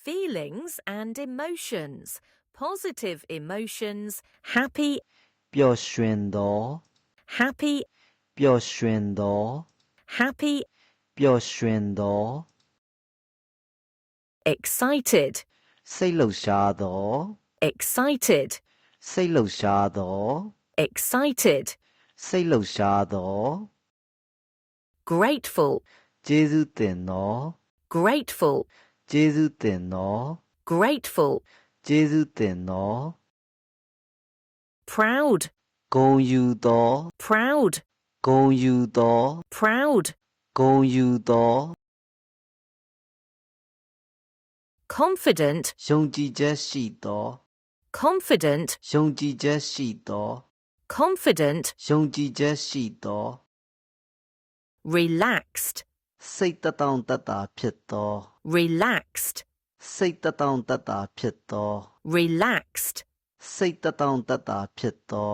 feelings and emotions. Positive emotions, happy, ပျော်ရွှင်သော happy, ပျော်ရွှင်သော happy, ပျော်ရွှင်သော excited, စိတ်လှုပ်ရှားသော excited, စိတ်လှုပ်ရှားသော excited, စိတ်လှုပ်ရှားသော grateful, ကျေးဇူးတင်သော grateful, ကျေးဇူးတင်သော grateful, ကျေးဇူးတင်သော proud, ဂုဏ်ယူသော proud, ဂုဏ်ယူသော proud, ဂုဏ်ယူသော confident, ယုံကြည်ချက်ရှိသော confident, ယုံကြည်ချက်ရှိသော confident, ယုံကြည်ချက်ရှိသော relaxed, စိတ်တတောင့်တတဖြစ်သော relaxed, စိတ်တတောင့်တတဖြစ်သော relaxed, စိတ်တတောင့်တတဖြစ်သော